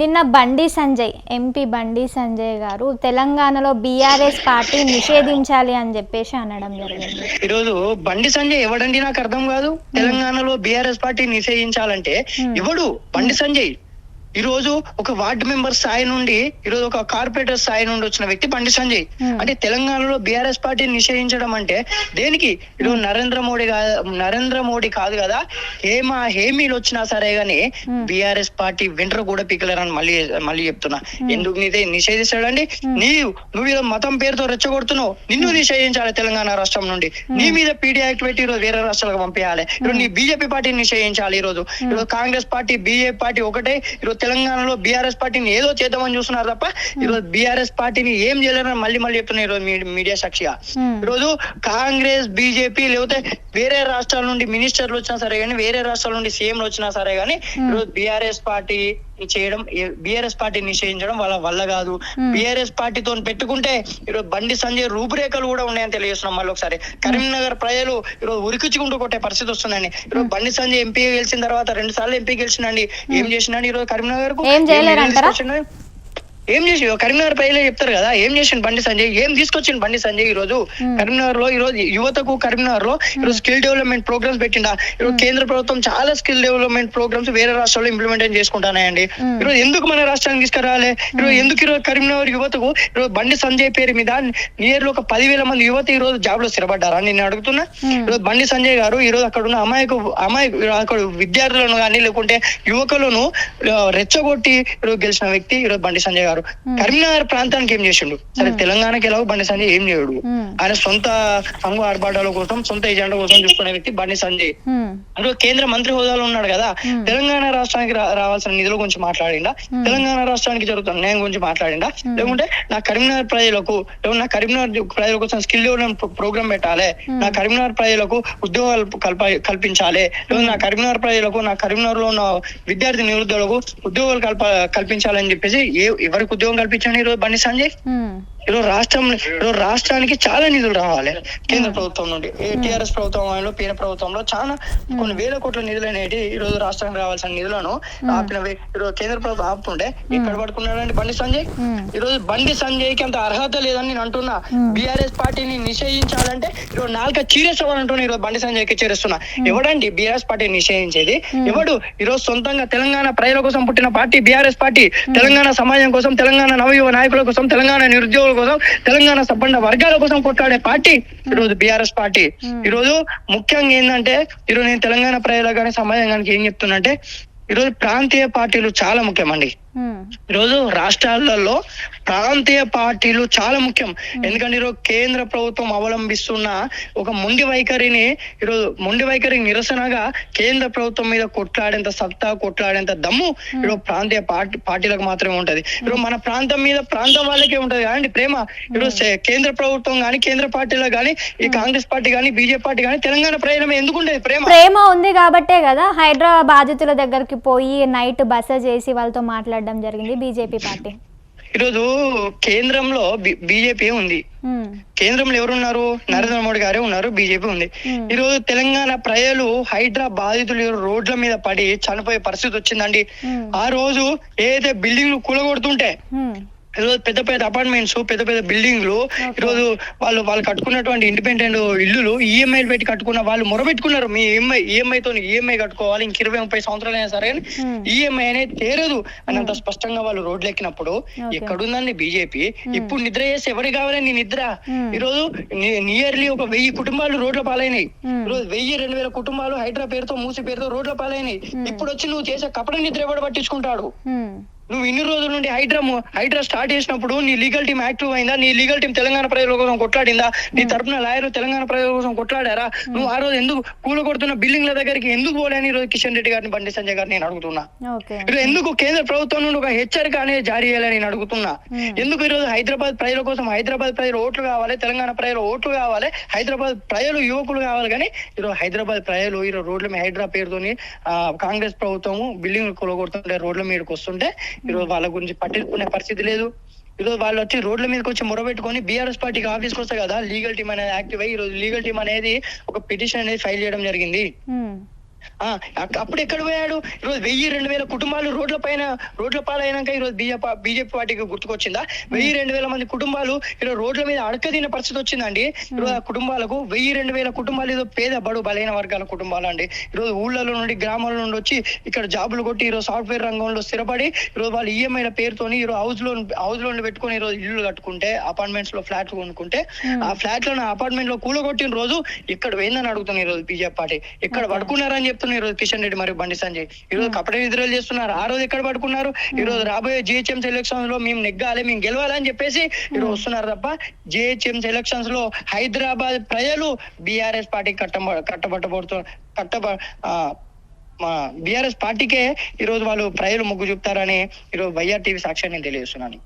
నిన్న బండి సంజయ్ ఎంపీ బండి సంజయ్ గారు తెలంగాణలో బీఆర్ఎస్ పార్టీ నిషేధించాలి అని చెప్పేసి అనడం జరిగింది. ఈరోజు బండి సంజయ్ ఎవడండి నాకు అర్థం కాదు? తెలంగాణలో బీఆర్ఎస్ పార్టీ నిషేధించాలంటే. ఎవడు? బండి సంజయ్. ఈ రోజు ఒక వార్డు మెంబర్ స్థాయి నుండి ఈరోజు ఒక కార్పొరేటర్ స్థాయి నుండి వచ్చిన వ్యక్తి బండి సంజయ్. Hmm. అంటే తెలంగాణలో బీఆర్ఎస్ పార్టీని నిషేధించడం అంటే దేనికి? ఈరోజు నరేంద్ర మోడీ కాదు నరేంద్ర మోడీ కాదు కదా హేమ హేమీలు వచ్చినా సరే గాని Hmm. బీఆర్ఎస్ పార్టీ వింటర్ కూడా పీకలేరని మళ్ళీ మళ్ళీ చెప్తున్నా. ఎందుకు నీదే నిషేధిస్తాడండి? నీవు నువ్వు ఇలా మతం పేరుతో రెచ్చగొడుతున్నావు. నిన్ను నిషేధించాలి తెలంగాణ రాష్ట్రం నుండి. నీ మీద పీడీ యాక్ట్ పెట్టి ఈరోజు వేరే రాష్ట్రాలకు పంపించాలి ఈరోజు నీ బీజేపీ పార్టీని నిషేధించాలి ఈ రోజు ఈరోజు కాంగ్రెస్ పార్టీ బీజేపీ పార్టీ ఒకటే. ఈరోజు తెలంగాణలో బీఆర్ఎస్ పార్టీని ఏదో చేద్దామని చూస్తున్నారు తప్ప ఈరోజు బీఆర్ఎస్ పార్టీని ఏం చేయలేరని మళ్ళీ మళ్ళీ చెప్తున్నారు ఈరోజు మీడియా సాక్షిగా. ఈరోజు కాంగ్రెస్ బీజేపీ లేకపోతే వేరే రాష్ట్రాల నుండి మినిస్టర్లు వచ్చినా సరే కానీ వేరే రాష్ట్రాల నుండి సీఎంలు వచ్చినా సరే కానీ ఈరోజు బీఆర్ఎస్ పార్టీ చేయడం బీఆర్ఎస్ పార్టీ నిషేధించడం వాళ్ళ వల్ల కాదు. బీఆర్ఎస్ పార్టీతో పెట్టుకుంటే ఈరోజు బండి సంజయ్ రూపురేఖలు కూడా ఉన్నాయని తెలియజేస్తున్నాం మళ్ళీ ఒకసారి. కరీంనగర్ ప్రజలు ఈరోజు ఉరికించుకుంటూ కొట్టే పరిస్థితి వస్తుందండి. ఈరోజు బండి సంజయ్ ఎంపీ గెలిచిన తర్వాత రెండు సార్లు ఎంపీ గెలిచిందండి. ఏం చేసిందండి ఈరోజు కరీంనగర్కు ఏం చేసి కరీంనగర్ ప్రజలే చెప్తారు కదా ఏం చేసిండు బండి సంజయ్ ఏం తీసుకొచ్చిండు బండి సంజయ్ ఈ రోజు. కరీంనగర్లో ఈ రోజు యువతకు కరీంనగర్లో ఈరోజు స్కిల్ డెవలప్మెంట్ ప్రోగ్రామ్స్ పెట్టిండా? ఈరోజు కేంద్ర ప్రభుత్వం చాలా స్కిల్ డెవలప్మెంట్ ప్రోగ్రామ్స్ వేరే రాష్ట్రాల్లో ఇంప్లిమెంట్ చేసుకుంటానాయండి. Hmm. ఈరోజు ఎందుకు మన రాష్ట్రానికి తీసుకురావాలి ఈరోజు ఎందుకు ఈరోజు కరీంనగర్ యువతకు ఈరోజు బండి సంజయ్ పేరు మీద నియర్లీ ఒక పదివేల మంది యువత ఈ రోజు జాబ్లో స్థిరపడ్డారా? అని నేను అడుగుతున్నా. ఈరోజు బండి సంజయ్ గారు ఈ రోజు అక్కడ ఉన్న అమాయకు అమాయకు అక్కడ విద్యార్థులను కానీ లేకుంటే యువకులను రెచ్చగొట్టి ఈరోజు గెలిచిన వ్యక్తి ఈరోజు బండి సంజయ్ గారు కరీంనగర్ ప్రాంతానికి ఏం చేసిండు సరే తెలంగాణకి ఎలాగో బండి సంజయ్ ఏం చేయడు. ఆయన సొంత సంఘ ఆర్భాటాల కోసం సొంత ఎజెండా కోసం చూసుకునే వ్యక్తి బండి సంజయ్. అందులో కేంద్ర మంత్రి హోదాలో ఉన్నాడు కదా. తెలంగాణ రాష్ట్రానికి రావాల్సిన నిధుల గురించి మాట్లాడిండా. తెలంగాణ రాష్ట్రానికి జరుగుతున్న న్యాయం గురించి మాట్లాడిండా. లేకుంటే నా కరీంనగర్ ప్రజలకు నా కరీంనగర్ ప్రజల కోసం స్కిల్ డెవలప్మెంట్ ప్రోగ్రామ్ పెట్టాలి. నా కరీంనగర్ ప్రజలకు ఉద్యోగాలు కల్ప కల్పించాలి నా కరీంనగర్ ప్రజలకు నా కరీంనగర్లో ఉన్న విద్యార్థి నిరుద్యోగులకు ఉద్యోగాలు కల్ప కల్పించాలని చెప్పేసి ఏ ఎవరికి ఉద్యోగం కల్పించండి ఈరోజు బండి సంజయ్. ఈరోజు రాష్ట్రం ఈరోజు రాష్ట్రానికి చాలా నిధులు రావాలి. కేంద్ర ప్రభుత్వం నుండి. టిఆర్ఎస్ ప్రభుత్వం లో పీన ప్రభుత్వంలో చాలా కొన్ని వేల కోట్ల నిధులు అనేవి ఈ రోజు రాష్ట్రానికి రావాల్సిన నిధులను ఆపిన ఈరోజు కేంద్ర ప్రభుత్వం ఆపుతుంటే ఎక్కడ పడుకున్నాడండి బండి సంజయ్? Hmm. ఈ రోజు బండి సంజయ్కి అంత అర్హత లేదని నేను అంటున్నా. బీఆర్ఎస్ పార్టీని నిషేధించాలంటే ఈరోజు నాలుక చీరేస్తామని ఈరోజు బండి సంజయ్కి చేరుస్తున్నా ఎవడండి బీఆర్ఎస్ పార్టీని నిషేధించేది? ఎవడు ఈ రోజు సొంతంగా తెలంగాణ ప్రజల కోసం పుట్టిన పార్టీ బీఆర్ఎస్ పార్టీ తెలంగాణ సమాజం కోసం తెలంగాణ నవయువ నాయకుల కోసం తెలంగాణ కోసం తెలంగాణ సబ్బండ వర్గాల కోసం కొట్లాడే పార్టీ ఈ రోజు బీఆర్ఎస్ పార్టీ. ఈ రోజు ముఖ్యంగా ఏంటంటే ఈరోజు నేను తెలంగాణ ప్రజలకు కానీ సమాజం కానీ ఏం చెప్తున్నా ఈరోజు ప్రాంతీయ పార్టీలు చాలా ముఖ్యమండి. Hmm. ఈరోజు రాష్ట్రాలలో ప్రాంతీయ పార్టీలు చాలా ముఖ్యం. ఎందుకంటే ఈరోజు కేంద్ర ప్రభుత్వం అవలంబిస్తున్న ఒక మొండి వైఖరిని ఈరోజు మొండి వైఖరి నిరసనగా కేంద్ర ప్రభుత్వం మీద కొట్లాడేంత సత్తా కొట్లాడేంత దమ్ము ఈరోజు ప్రాంతీయ పార్టీ పార్టీలకు మాత్రమే ఉంటది. ఈరోజు మన ప్రాంతం మీద ప్రాంతం వాళ్ళకే ఉంటది. కానీ ప్రేమ. ఈరోజు కేంద్ర ప్రభుత్వం కానీ కేంద్ర పార్టీలకు కానీ ఈ కాంగ్రెస్ పార్టీ కానీ బీజేపీ పార్టీ కానీ తెలంగాణ మీద ఎందుకు ఉండేది ప్రేమ? ప్రేమ ఉంది కాబట్టే కదా హైదరాబాద్ బాధితుల దగ్గరికి పోయి నైట్ బస చేసి వాళ్ళతో మాట్లాడడం జరిగింది బీజేపీ పార్టీ. ఈరోజు కేంద్రంలో బీజేపీ ఉంది. కేంద్రంలో ఎవరున్నారు నరేంద్ర మోడీ గారే ఉన్నారు బీజేపీ ఉంది. ఈ రోజు తెలంగాణ ప్రజలు హైడ్రా బాధితులు రోడ్ల మీద పడి చనిపోయే పరిస్థితి వచ్చిందండి. ఆ రోజు ఏదైతే బిల్డింగ్లు కూలగొడుతుంటే. ఈరోజు పెద్ద పెద్ద అపార్ట్మెంట్స్ పెద్ద పెద్ద బిల్డింగ్లు ఈరోజు వాళ్ళు వాళ్ళు కట్టుకున్నటువంటి ఇండిపెండెంట్ ఇల్లులు ఈఎంఐలు పెట్టి కట్టుకున్న వాళ్ళు మొరబెట్టుకున్నారు మీ ఈఎంఐ ఈఎంఐ తో ఈఎంఐ కట్టుకోవాలి ఇంక ఇరవై ముప్పై సంవత్సరాలు అయినా సరే Hmm. ఈఎంఐ అనేది తీరదు అని అంత స్పష్టంగా వాళ్ళు రోడ్లు ఎక్కినప్పుడు. ఎక్కడుందండి బీజేపీ ఇప్పుడు నిద్ర చేసి ఎవరికి కావాలి నీ నిద్ర. ఈరోజు నియర్లీ ఒక వెయ్యి కుటుంబాలు రోడ్ల పాలైనాయి. ఈరోజు వెయ్యి రెండు వేల కుటుంబాలు హైడ్రా పేరుతో మూసి పేరుతో రోడ్ల పాలైనాయి ఇప్పుడు వచ్చి నువ్వు చేసే కపడ నిద్ర ఎవడు పట్టించుకుంటాడు. నువ్వు ఇన్ని రోజుల నుండి హైడ్రా హైడ్రా స్టార్ట్ చేసినప్పుడు నీ లీగల్ టీం యాక్టివ్ అయిందా? నీ లీగల్ టీం తెలంగాణ ప్రజల కోసం కొట్లాడిందా? నీ తరపున లాయర్ తెలంగాణ ప్రజల కోసం కొట్లాడారా? నువ్వు ఆ రోజు ఎందుకు కూల కొడుతున్న బిల్డింగ్ల దగ్గరికి ఎందుకు పోలేని ఈ రోజు కిషన్ రెడ్డి గారిని బండి సంజయ్ గారిని నేను అడుగుతున్నా. ఎందుకు కేంద్ర ప్రభుత్వం నుండి ఒక హెచ్చరిక అనేది జారీ చేయాలని నేను అడుగుతున్నా. Hmm. ఎందుకు ఈరోజు హైదరాబాద్ ప్రజల కోసం హైదరాబాద్ ప్రజలు ఓట్లు కావాలి తెలంగాణ ప్రజలు ఓట్లు కావాలి హైదరాబాద్ ప్రజలు యువకులు కావాలి కానీ ఈరోజు హైదరాబాద్ ప్రజలు ఈరోజు రోడ్ల మీద హైడ్రా పేరుతోని కాంగ్రెస్ ప్రభుత్వము బిల్డింగ్ కూలగొడుతుంటే రోడ్ల మీదకి వస్తుంటే ఈరోజు వాళ్ళ గురించి పట్టించుకునే పరిస్థితి లేదు. ఈరోజు వాళ్ళు వచ్చి రోడ్ల మీదకి వచ్చి మొరబెట్టుకొని బీఆర్ఎస్ పార్టీకి ఆఫీస్కి వస్తే కదా లీగల్ టీం అనేది యాక్టివ్ అయ్యి ఈరోజు లీగల్ టీం అనేది ఒక పిటిషన్ అనేది ఫైల్ చేయడం జరిగింది. అప్పుడు ఎక్కడ పోయాడు? ఈరోజు వెయ్యి రెండు వేల కుటుంబాలు రోడ్ల పైన రోడ్ల పాలైనాక ఈరోజు బీజేపీ బీజేపీ పార్టీకి గుర్తుకొచ్చిందా? వెయ్యి రెండు వేల మంది కుటుంబాలు ఈరోజు రోడ్ల మీద అడకదిన పరిస్థితి వచ్చిందండి. ఈరోజు ఆ కుటుంబాలకు వెయ్యి రెండు వేల కుటుంబాలు ఏదో పేద బడు బలైన వర్గాల కుటుంబాలు అండి. ఈరోజు ఊళ్ళలో నుండి గ్రామాల నుండి వచ్చి ఇక్కడ జాబులు కొట్టి ఈరోజు సాఫ్ట్వేర్ రంగంలో స్థిరపడి ఈరోజు వాళ్ళు ఈఎంఐల పేరుతోని ఈరోజు హౌస్ లోన్ హౌస్ లోన్ పెట్టుకొని ఈరోజు ఇల్లు కట్టుకుంటే అపార్ట్మెంట్స్లో ఫ్లాట్లు కొనుక్కుంటే ఆ ఫ్లాట్లో అపార్ట్మెంట్లో కూలగొట్టిన రోజు ఇక్కడ పోయిందని అడుగుతున్నారు ఈ రోజు బీజేపీ పార్టీ. ఇక్కడ పడుకున్నారని చెప్తున్నారు ఈ రోజు కిషన్ రెడ్డి మరియు బండి సంజయ్. ఈ రోజు కపట నిద్రలు చేస్తున్నారు. ఆ రోజు ఎక్కడ పడుకున్నారు? ఈ రోజు రాబోయే జిహెచ్ఎంసీ ఎలక్షన్స్లో మేము నెగ్గాలి మేము గెలవాలని చెప్పేసి ఈ రోజు వస్తున్నారు తప్ప జిహెచ్ఎంసీ ఎలక్షన్స్లో హైదరాబాద్ ప్రజలు బీఆర్ఎస్ పార్టీ కట్టబ కట్టబట్టబడుతూ కట్టబ ఆ, మా బీఆర్ఎస్ పార్టీకే ఈ రోజు వాళ్ళు ప్రజలు మొగ్గు చూపుతారని ఈ రోజు వైఆర్ టీవీ సాక్ష్యాన్ని తెలియజేస్తున్నాను.